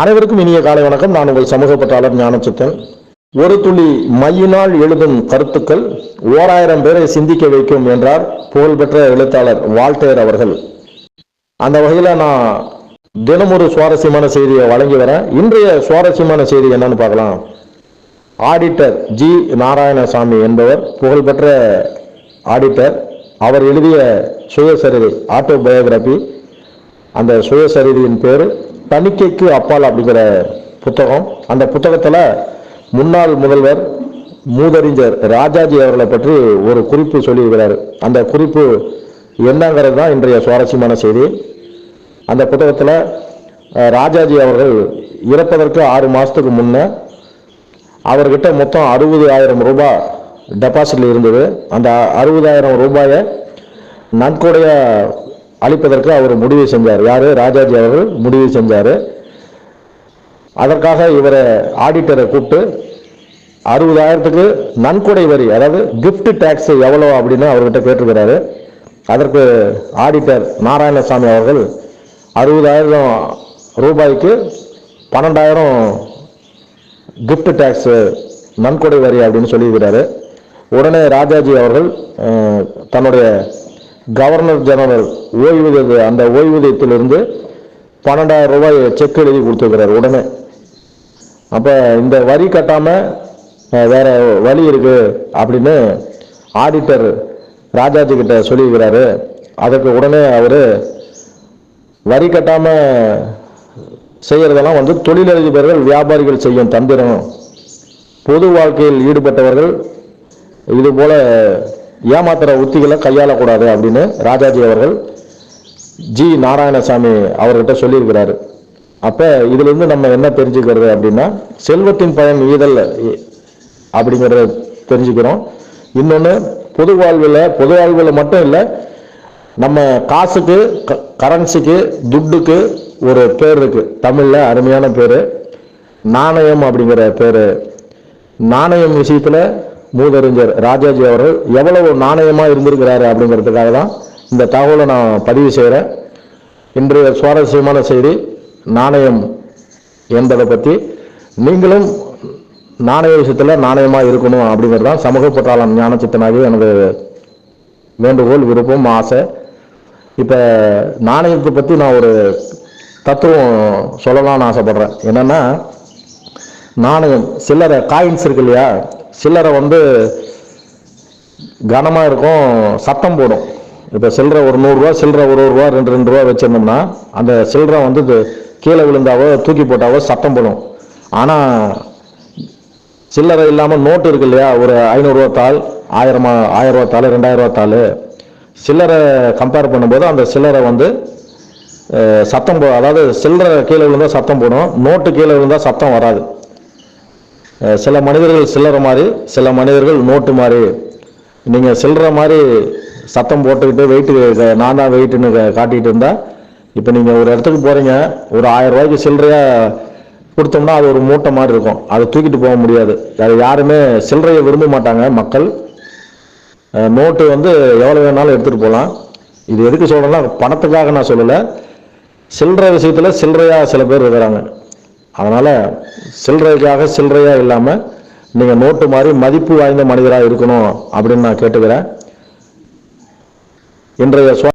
அனைவருக்கும் இனிய காலை வணக்கம். நான் உங்கள் சமூக பற்றாளர் ஞானச்சித்தன். ஒரு துளி மையினால் எழுதும் கருத்துக்கள் ஓராயிரம் பேரை சிந்திக்க வைக்கும் என்றார் புகழ்பெற்ற எழுத்தாளர் வால்டேர் அவர்கள். அந்த வகையில் நான் தினம் ஒரு சுவாரஸ்யமான செய்தியை வழங்கி வரேன். இன்றைய சுவாரஸ்யமான செய்தி என்னன்னு பார்க்கலாம். ஆடிட்டர் ஜி நாராயணசாமி என்பவர் புகழ்பெற்ற ஆடிட்டர் அவர் எழுதிய சுயசரிதை ஆட்டோபயோகிராபி. அந்த சுயசரிதையின் பேர் தணிக்கைக்கு அப்பால் அப்படிங்கிற புத்தகம். அந்த புத்தகத்தில் முன்னாள் முதல்வர் மூதறிஞர் ராஜாஜி அவர்களை பற்றி ஒரு குறிப்பு சொல்லியிருக்கிறார். அந்த குறிப்பு என்னங்கிறது தான் இன்றைய சுவாரஸ்யமான செய்தி. அந்த புத்தகத்தில் ராஜாஜி அவர்கள் இறப்பதற்கு ஆறு மாதத்துக்கு முன்னே அவர்கிட்ட மொத்தம் அறுபது ஆயிரம் ரூபாய் டெபாசிட்டில் இருந்தது. அந்த அறுபதாயிரம் ரூபாயை நன்கொடைய அளிப்பதற்கு அவர் முடிவு செஞ்சார். யார்? ராஜாஜி அவர்கள் முடிவு செஞ்சார். அதற்காக இவரை ஆடிட்டரை கூப்பிட்டு அறுபதாயிரத்துக்கு நன்கொடை வரி அதாவது கிஃப்ட் டேக்ஸ் எவ்வளோ அப்படின்னு அவர்கிட்ட கேட்டிருக்கிறாரு. அதற்கு ஆடிட்டர் நாராயணசாமி அவர்கள் அறுபதாயிரம் ரூபாய்க்கு பன்னெண்டாயிரம் கிஃப்ட் டேக்ஸ் நன்கொடை வரி அப்படின்னு சொல்லியிருக்கிறாரு. உடனே ராஜாஜி அவர்கள் தன்னுடைய கவர்னர் ஜெனரல் ஓய்வூதிய அந்த ஓய்வூதியத்திலிருந்து பன்னெண்டாயிரம் ரூபாய் செக் எழுதி கொடுத்துருக்கிறார் உடனே. அப்போ இந்த வரி கட்டாமல் வேற வழி இருக்கு அப்படின்னு ஆடிட்டர் ராஜாஜி கிட்ட சொல்லியிருக்கிறாரு. அதுக்கு உடனே அவர் வரி கட்டாமல் செய்கிறதெல்லாம் வந்து தொழிலதிபர்கள் வியாபாரிகள் செய்யும் தந்திரம். பொது வாழ்க்கையில் ஈடுபட்டவர்கள் இது போல ஏமாத்துற உத்திகளை கையாளக்கூடாது அப்படின்னு ராஜாஜி அவர்கள் ஜி நாராயணசாமி அவர்கிட்ட சொல்லியிருக்கிறாரு. அப்போ இதுலேருந்து நம்ம என்ன தெரிஞ்சுக்கிறது அப்படின்னா செல்வத்தின் பயன் ஈதல் அப்படிங்கிறத தெரிஞ்சுக்கிறோம். இன்னொன்று பொது வாழ்வில் பொது வாழ்வில் மட்டும் இல்லை நம்ம காசுக்கு க- கரன்சிக்கு துட்டுக்கு ஒரு பேர் இருக்குது தமிழில் அருமையான பேர் நாணயம் அப்படிங்கிற பேர். நாணயம் விஷயத்தில் மூதறிஞர் ராஜாஜி அவர்கள் எவ்வளவு நாணயமாக இருந்திருக்கிறாரு அப்படிங்கிறதுக்காக தான் இந்த தகவலை நான் பதிவு செய்கிறேன் இன்றைய சுவாரஸ்யமான செய்தி நாணயம் என்பதை பற்றி நீங்களும் நாணய விஷயத்தில் நாணயமாக இருக்கணும் அப்படிங்கிறது தான் சமூக பற்றாளன் ஞானச்சித்தனாகி எனது வேண்டுகோள் விருப்பம் ஆசை. இப்போ நாணயத்தை பற்றி நான் ஒரு தத்துவம் சொல்லலாம்னு ஆசைப்படுறேன். என்னென்னா நாணயம் சில்லறை காயின்ஸ் இருக்கு இல்லையா? சில்லறை வந்து கனமாக இருக்கும் சத்தம் போடும். இப்போ சில்லற ஒரு நூறுரூவா சில்லற ஒரு ஒரு ரூபா ரெண்டு ரெண்டு ரூபா வச்சிருந்தோம்னா அந்த சில்லறை வந்து கீழே விழுந்தாவோ தூக்கி போட்டாவோ சத்தம் போடும். ஆனால் சில்லறை இல்லாமல் நோட்டு இருக்கு இல்லையா ஒரு ஐநூறுரூவா தாள் ஆயிரமா ஆயிரம் தாள் ரெண்டாயிரரூவா தாள். சில்லறை கம்பேர் பண்ணும்போது அந்த சில்லறை வந்து சத்தம் போ அதாவது சில்லறை கீழே விழுந்தால் சத்தம் போடும் நோட்டு கீழே விழுந்தால் சத்தம் வராது. சில மனிதர்கள் சில்லற மாதிரி சில மனிதர்கள் நோட்டு மாதிரி. நீங்கள் சில்லற மாதிரி சத்தம் போட்டுக்கிட்டு வெயிட்டு நான் தான் வெயிட்டுன்னு காட்டிகிட்டு இருந்தால் இப்போ நீங்கள் ஒரு இடத்துக்கு போகிறீங்க ஒரு ஆயிரம் ரூபாய்க்கு சில்லறையாக கொடுத்தோம்னா அது ஒரு மூட்டை மாதிரி இருக்கும். அதை தூக்கிட்டு போக முடியாது. அது யாருமே சில்லறையை விரும்ப மாட்டாங்க மக்கள். நோட்டு வந்து எவ்வளோ வேணாலும் எடுத்துகிட்டு போகலாம். இது எதுக்கு சொல்கிறேன்னா பணத்துக்காக நான் சொல்லலை. சில்லறை விஷயத்தில் சில்லறையாக சில பேர் இருக்கிறாங்க. அதனால் சில்லறைக்காக சில்லறையாக இல்லாமல் நீங்கள் நோட்டு மாதிரி மதிப்பு வாய்ந்த மனிதராக இருக்கணும் அப்படின்னு நான் கேட்டுக்கிறேன். இன்றைய